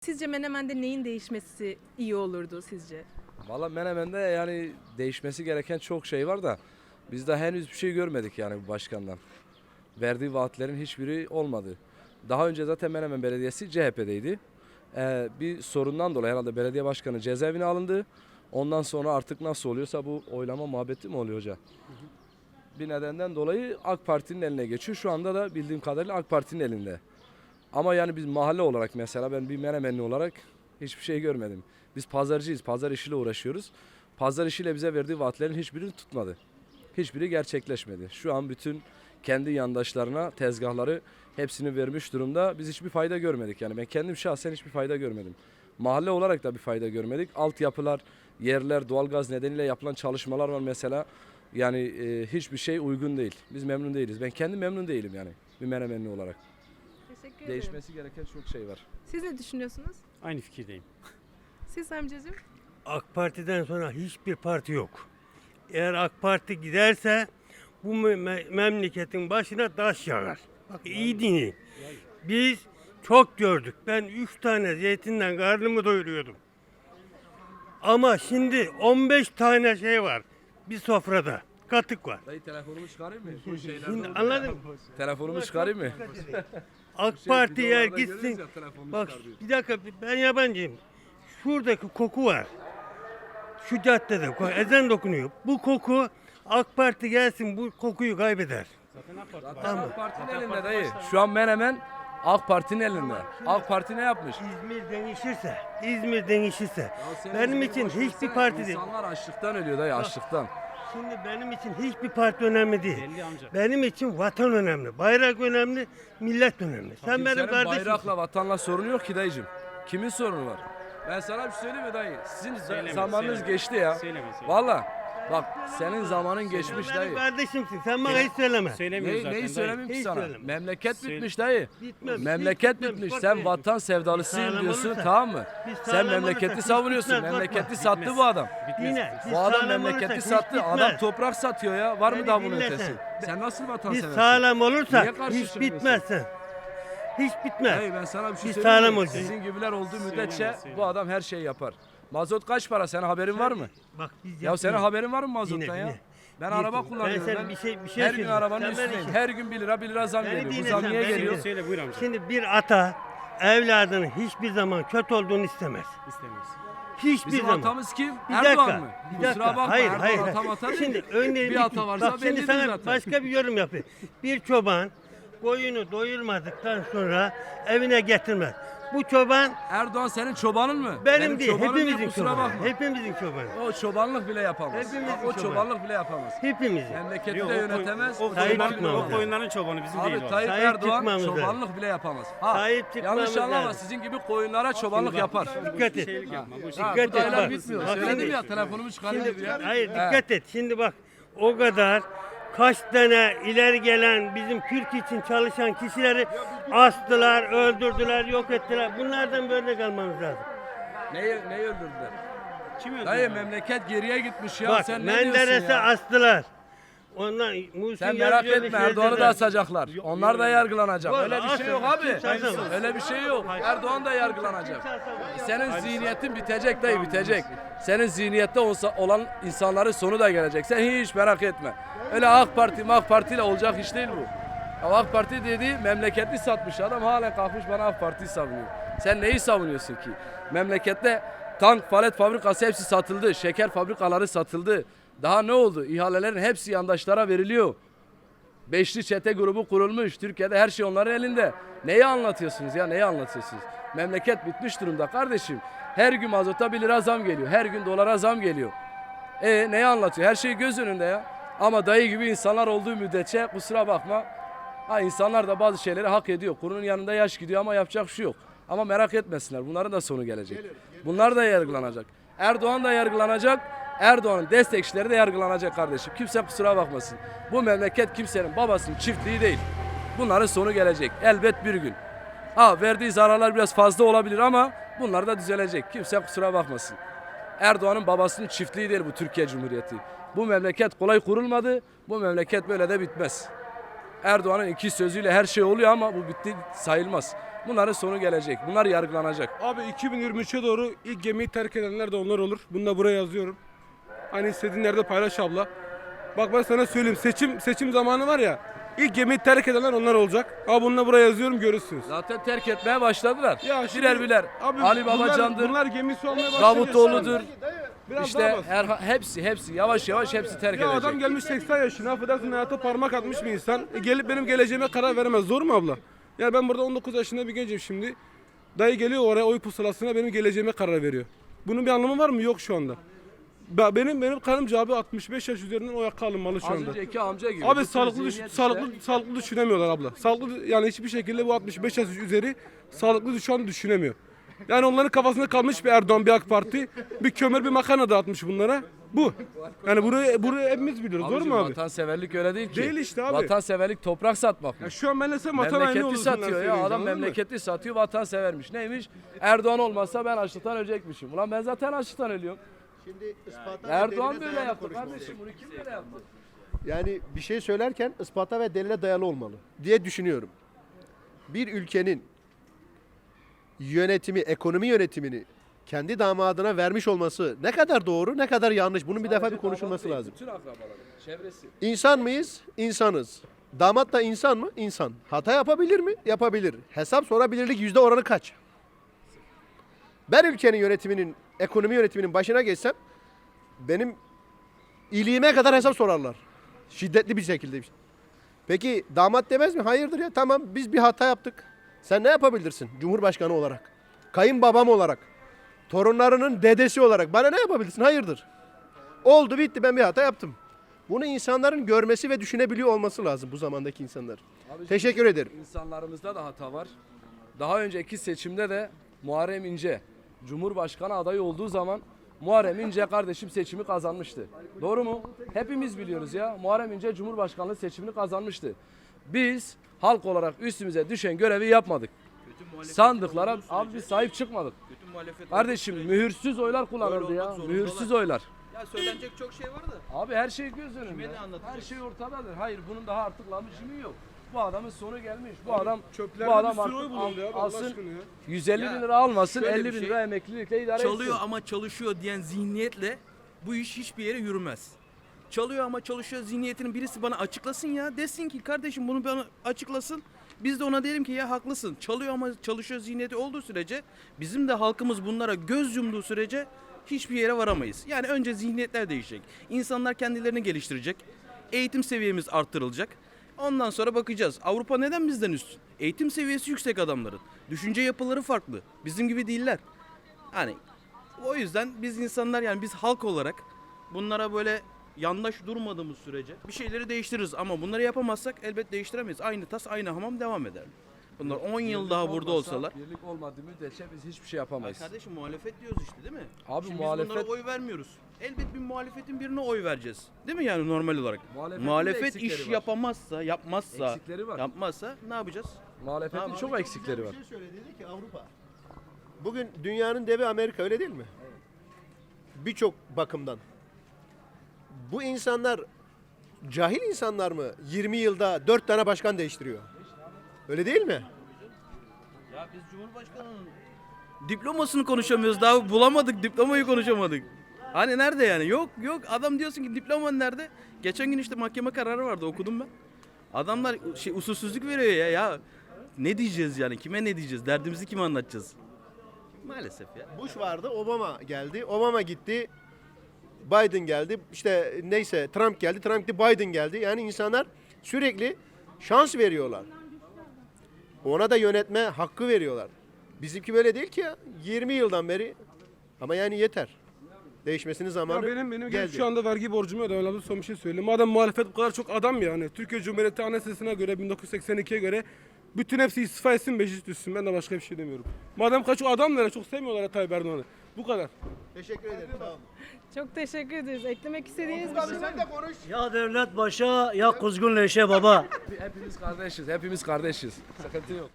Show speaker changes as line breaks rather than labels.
Sizce Menemen'de neyin değişmesi iyi olurdu sizce?
Valla Menemen'de yani değişmesi gereken çok şey var da biz de henüz bir şey görmedik yani bu başkandan. Verdiği vaatlerin hiçbiri olmadı. Daha önce zaten Menemen Belediyesi CHP'deydi. Ee, bir sorundan dolayı herhalde belediye başkanı cezaevine alındı. Ondan sonra artık nasıl oluyorsa bu oylama muhabbeti mi oluyor hoca? Bir nedenden dolayı AK Parti'nin eline geçiyor. Şu anda da bildiğim kadarıyla AK Parti'nin elinde. Ama yani biz mahalle olarak mesela ben bir Menemenli olarak hiçbir şey görmedim. Biz pazarcıyız, pazar işiyle uğraşıyoruz. Pazar işiyle bize verdiği vaatlerin hiçbirini tutmadı. Hiçbiri gerçekleşmedi. Şu an bütün kendi yandaşlarına tezgahları hepsini vermiş durumda. Biz hiçbir fayda görmedik. Yani ben kendim şahsen hiçbir fayda görmedim. Mahalle olarak da bir fayda görmedik. Altyapılar, yerler, doğalgaz nedeniyle yapılan çalışmalar var mesela. Yani e, hiçbir şey uygun değil. Biz memnun değiliz. Ben kendim memnun değilim yani bir menemenli olarak.
Teşekkür ederim.
Değişmesi gereken çok şey var.
Siz ne düşünüyorsunuz?
Aynı fikirdeyim.
Siz amcacığım?
AK Parti'den sonra hiçbir parti yok. Eğer AK Parti giderse bu me- memleketin başına taş yağar. Bak iyi dinleyin. Biz çok gördük. Ben üç tane zeytinden karnımı doyuruyordum. Ama şimdi 15 tane şey var bir sofrada. Katık var.
Dayı telefonumu çıkarayım mı?
Şimdi anladın mı?
Telefonumu çıkarayım mı?
AK
Şey,
Parti
görüyoruz
gitsin.
ya,
Bak bir dakika ben yabancıyım. Şuradaki koku var. Şu caddede ezan dokunuyor. Bu koku AK Parti gelsin bu kokuyu kaybeder.
Zaten AK Parti'nin elinde dayı. Şu an Menemen AK Parti'nin elinde. AK Parti ne yapmış?
İzmir değişirse, İzmir değişirse benim için hiçbir parti değil.
İnsanlar açlıktan ölüyor dayı açlıktan.
Şimdi benim için hiçbir parti önemli değil.
Belli amca.
Benim için vatan önemli, bayrak önemli, millet önemli. Sen benim
Kimsenin
kardeşimsin.
bayrakla vatanla sorunu yok ki dayıcım. Kimin sorunu var? Ben sana bir şey söyleyeyim mi dayı? Sizin
Söyleme,
zamanınız
söyleme.
geçti ya.
Söyleme, söyleme.
Valla. Bak senin zamanın geçmiş
Benim
dayı.
kardeşimsin. Sen bana hiç söyleme.
Söylemiyoruz
Ne,
zaten.
neyi
dayı.
söylemeyeyim ki
Hiç
sana?
söyleme.
Memleket
Söyle-
bitmiş dayı.
Bitmem,
Memleket
hiç bitmem.
bitmiş. Sen vatan sevdalısıyım
Sağlam
diyorsun
olursa-
tamam mı?
biz
Sen
sağlam
memleketi
olursa hiç
savunuyorsun.
bitmez,
Memleketi
bakma.
sattı bu adam.
Yine. Biz
Bu adam
sağlam
memleketi
olursak hiç
sattı. Adam toprak satıyor ya. Var mı
Beni
daha bunun
dinle
ötesi?
sen.
Sen nasıl vatan
Biz
seversin?
sağlam olursak
Niye karşı
hiç bitmezsin. Hiç bitmez.
Hayır ben sana bir şey
Biz
söyleyeyim
sağlam
mi?
olacağız.
Sizin gibiler olduğu müddetçe bu adam her şeyi yapar. Mazot kaç para? Senin haberin var mı?
Bak biz
Ya senin
yapmıyoruz.
haberin var mı mazottan
Dinle,
ya?
dinle.
Ben araba
ben
kullanıyorum.
sana
Ben
bir şey- bir şey
her gün
söyleyeyim.
arabanın
Sen
üstündeyim. Her gün 1 lira 1 lira zam
Beni
geliyor. Bu
dinle
zam
sen,
niye
beni
geliyor?
dinle.
Söyle buyur amca.
Şimdi bir ata evladının hiçbir zaman kötü olduğunu istemez.
İstemiyoruz.
Hiçbir
Bizim
zaman.
atamız kim?
Bir
Erdoğan
dakika.
mı?
Bir
Kusura
dakika.
bakma
hayır,
Erdoğan
hayır.
atam ata değil.
Şimdi örneğin
bir ata varsa
bak şimdi
bellidir
sana
zaten.
başka bir yorum yapayım. Bir çoban koyunu doyurmadıktan sonra evine getirmez. Bu çoban
Erdoğan senin çobanın mı?
benim, değil,
çobanım
hepimizin
kusura
çobanı.
bakma.
Hepimizin çobanı.
O çobanlık bile yapamaz.
Hepimizin
Bak, o
çobanı.
çobanlık bile yapamaz.
Hepimizin.
Memleketi
Yok,
de
o koy-
yönetemez.
O, koyunların,
çıkmamız
o koyunların çobanı bizim değil
Abi
o.
Tayyip
Sahip
Erdoğan
çıkmamız lazım.
çobanlık bile yapamaz. Ha,
Sahip çıkmamız
yanlış anlama
lazım.
sizin gibi koyunlara çobanlık yapar.
Dikkat et.
Yapma. Bu.
Ha,
Dikkat et,
dayılar
bak.
bitmiyor.
Bak
Söyledim
şimdi-
ya telefonumu çıkarayım ya.
hayır dikkat et. Şimdi bak o kadar kaç tane ileri gelen bizim Türk için çalışan kişileri astılar, öldürdüler, yok ettiler. Bunlardan böyle kalmamız lazım.
Neyi, neyi öldürdüler?
Kim öldü?
Dayı memleket geriye gitmiş ya.
bak
Sen ne diyorsun
Menderes'e
ya?
astılar. Ondan Muhsin
Sen merak etme
şey
Erdoğan'ı da
dediler.
asacaklar. Onlar da yargılanacak.
Vallahi
Öyle bir şey yok abi.
kimse asamaz.
Öyle bir şey yok. Erdoğan da yargılanacak. Senin zihniyetin bitecek dayı bitecek. Senin zihniyette olsa, olan insanların sonu da gelecek. Sen hiç merak etme. Öyle AK Parti, AK Parti ile olacak iş değil bu. Ya AK Parti dedi memleketi satmış adam halen kalkmış bana AK Parti'yi savunuyor. Sen neyi savunuyorsun ki? Memlekette tank, palet fabrikası hepsi satıldı. Şeker fabrikaları satıldı. Daha ne oldu? İhalelerin hepsi yandaşlara veriliyor. Beşli çete grubu kurulmuş. Türkiye'de her şey onların elinde. Neyi anlatıyorsunuz ya? Neyi anlatıyorsunuz? Memleket bitmiş durumda kardeşim. Her gün mazota 1 lira zam geliyor. Her gün dolara zam geliyor. E neyi anlatıyor? Her şey göz önünde ya. Ama dayı gibi insanlar olduğu müddetçe kusura bakma. Ha insanlar da bazı şeyleri hak ediyor. Kurunun yanında yaş gidiyor ama yapacak bir şey yok. Ama merak etmesinler. Bunların da sonu gelecek. Bunlar da yargılanacak. Erdoğan da yargılanacak. Erdoğan'ın destekçileri de yargılanacak kardeşim. Kimse kusura bakmasın. Bu memleket kimsenin babasının çiftliği değil. Bunların sonu gelecek. Elbet bir gün. Ha verdiği zararlar biraz fazla olabilir ama bunlar da düzelecek. Kimse kusura bakmasın. Erdoğan'ın babasının çiftliği değil bu Türkiye Cumhuriyeti. Bu memleket kolay kurulmadı. Bu memleket böyle de bitmez. Erdoğan'ın iki sözüyle her şey oluyor ama bu bitti sayılmaz. Bunların sonu gelecek. Bunlar yargılanacak.
Abi 2023'e doğru ilk gemiyi terk edenler de onlar olur. Bunu da buraya yazıyorum. Hani istediğin yerde paylaş abla. Bak ben sana söyleyeyim seçim seçim zamanı var ya. İlk gemiyi terk edenler onlar olacak. Abi bunu da buraya yazıyorum görürsünüz.
Zaten terk etmeye başladılar.
Ya şimdi-
birer birer.
Abi
Ali
bunlar-
Babacan'dır.
Bunlar gemisi olmaya başladı.
Davutoğlu'dur.
Biraz
İşte her, hepsi hepsi yavaş yavaş hepsi terk
Ya
edecek.
adam gelmiş 80 yaşına affedersin hayata parmak atmış bir insan. E, gelip benim geleceğime karar veremez. Zor mu abla? Ya ben burada 19 yaşında bir gencim şimdi. Dayı geliyor oraya oy pusulasına benim geleceğime karar veriyor. Bunun bir anlamı var mı? Yok şu anda. Ba- Benim benim karımca abi 65 yaş üzerinden oy hakkı alınmalı şu
Az
anda.
önceki amca gibi.
Abi
Bütün
sağlıklı düş-
zihniyet
sağlıklı
işte-
sağlıklı düşünemiyorlar abla. Sağlıklı yani hiçbir şekilde bu 65 yaş üzeri sağlıklı şu an düşünemiyor. Yani onların kafasında kalmış bir Erdoğan, bir AK Parti, bir kömür, bir makarna dağıtmış bunlara. Bu. Yani bunu bunu hepimiz biliyoruz. Doğru
Abicim,
mu abi?
Vatanseverlik öyle değil ki.
Değil işte abi.
Vatanseverlik toprak satmak.
Ya şu an ben de sen vatan haini
Memleketi
olursun.
satıyor ya. Adam memleketi satıyor, vatansevermiş. Neymiş? Erdoğan olmasa ben açlıktan ölecekmişim. Ulan ben zaten açlıktan ölüyorum.
Şimdi ispata ve
Erdoğan
delile
böyle
dayalı
yaptı kardeşim. Bunu kim böyle yaptı?
Yani bir şey söylerken ispata ve delile dayalı olmalı diye düşünüyorum. Bir ülkenin yönetimi, ekonomi yönetimini kendi damadına vermiş olması ne kadar doğru, ne kadar yanlış. Bunun bir defa bir
Sadece
konuşulması
damat değil,
lazım.
Bütün akrabaları, çevresi.
İnsan mıyız? İnsanız. Damat da insan mı? İnsan. Hata yapabilir mi? Yapabilir. Hesap sorabilirlik yüzde oranı kaç? Ben ülkenin yönetiminin, ekonomi yönetiminin başına geçsem benim iyiliğime kadar hesap sorarlar. Şiddetli bir şekilde. Peki damat demez mi? Hayırdır ya tamam biz bir hata yaptık. Sen ne yapabilirsin Cumhurbaşkanı olarak? Kayınbabam olarak? Torunlarının dedesi olarak bana ne yapabilirsin? Hayırdır? Oldu bitti ben bir hata yaptım. Bunu insanların görmesi ve düşünebiliyor olması lazım bu zamandaki insanlar.
Abi
Teşekkür ederim.
İnsanlarımızda da hata var. Daha önceki seçimde de Muharrem İnce Cumhurbaşkanı adayı olduğu zaman Muharrem İnce kardeşim seçimi kazanmıştı. Doğru mu? Hepimiz biliyoruz ya. Muharrem İnce Cumhurbaşkanlığı seçimini kazanmıştı. Biz halk olarak üstümüze düşen görevi yapmadık. Sandıklara abi biz sahip çıkmadık. Kardeşim mühürsüz oylar kullanıldı ya. Mühürsüz oylar.
Ya söylenecek çok şey var da.
Abi her şey göz önünde. Her şey ortadadır. Hayır bunun daha artık lamıcımı yok. Bu adamın sonu gelmiş. Bu adam
Çöplerde
bu adam
bir sürü
artık
oy ya Allah
alsın
aşkına ya.
150
Ya,
bin lira almasın
şöyle
50
bir
bin
şey,
lira emeklilikle idare
Çalıyor
etsin.
ama çalışıyor diyen zihniyetle bu iş hiçbir yere yürümez. Çalıyor ama çalışıyor zihniyetinin birisi bana açıklasın ya. Desin ki kardeşim bunu bana açıklasın. Biz de ona diyelim ki ya haklısın. Çalıyor ama çalışıyor zihniyeti olduğu sürece bizim de halkımız bunlara göz yumduğu sürece hiçbir yere varamayız. Yani önce zihniyetler değişecek. İnsanlar kendilerini geliştirecek. Eğitim seviyemiz arttırılacak. Ondan sonra bakacağız. Avrupa neden bizden üst? Eğitim seviyesi yüksek adamların. Düşünce yapıları farklı. Bizim gibi değiller. Hani o yüzden biz insanlar yani biz halk olarak bunlara böyle yandaş durmadığımız sürece bir şeyleri değiştiririz ama bunları yapamazsak elbet değiştiremeyiz. Aynı tas aynı hamam devam eder. Bunlar 10 yıl daha burada
Olmasa,
olsalar.
Birlik olmadığı müddetçe biz hiçbir şey
Ya
yapamayız.
kardeşim muhalefet diyoruz işte değil mi?
Abi
Şimdi
muhalefet-
biz bunlara oy vermiyoruz. Elbet bir muhalefetin birine oy vereceğiz. Değil mi yani normal olarak?
Muhalefetin
Muhalefet iş
var.
yapamazsa, yapmazsa,
Eksikleri var.
yapmazsa ne yapacağız?
Muhalefetin
Tamam.
çok eksikleri var.
Bir şey söyledi dedi ki Avrupa. Bugün dünyanın devi Amerika öyle değil mi? Birçok bakımdan. Bu insanlar cahil insanlar mı? 20 yılda 4 tane başkan değiştiriyor. Öyle değil mi?
Ya biz Cumhurbaşkanı'nın diplomasını konuşamıyoruz daha bulamadık diplomayı konuşamadık. Hani nerede yani? Yok yok adam diyorsun ki diploman nerede? Geçen gün işte mahkeme kararı vardı okudum ben. Adamlar şey usulsüzlük veriyor ya ya. Ne diyeceğiz yani? Kime ne diyeceğiz? Derdimizi kime anlatacağız? Maalesef ya.
Bush vardı, Obama geldi. Obama gitti. Biden geldi. İşte neyse Trump geldi. Trump gitti, Biden geldi. Yani insanlar sürekli şans veriyorlar. Ona da yönetme hakkı veriyorlar. Bizimki böyle değil ki ya. 20 yıldan beri. Ama yani yeter. Değişmesinin
Ya
zamanı
benim benim
geldi.
şu anda vergi borcumu ödemem. Son bir şey söyleyeyim. Madem muhalefet bu kadar çok adam yani. Türkiye Cumhuriyeti Anayasası'na göre 1982'ye göre bütün hepsi istifa etsin meclis düşsün. Ben de başka bir şey demiyorum. Madem kaç adamlara çok sevmiyorlar Tayyip Erdoğan'ı. Bu kadar.
Teşekkür ederim. Sağ olun.
Çok teşekkür ederiz. Eklemek istediğiniz bir şey var mı?
Ya devlet başa ya kuzgun leşe baba.
Hepimiz kardeşiz, hepimiz kardeşiz. Sıkıntı yok.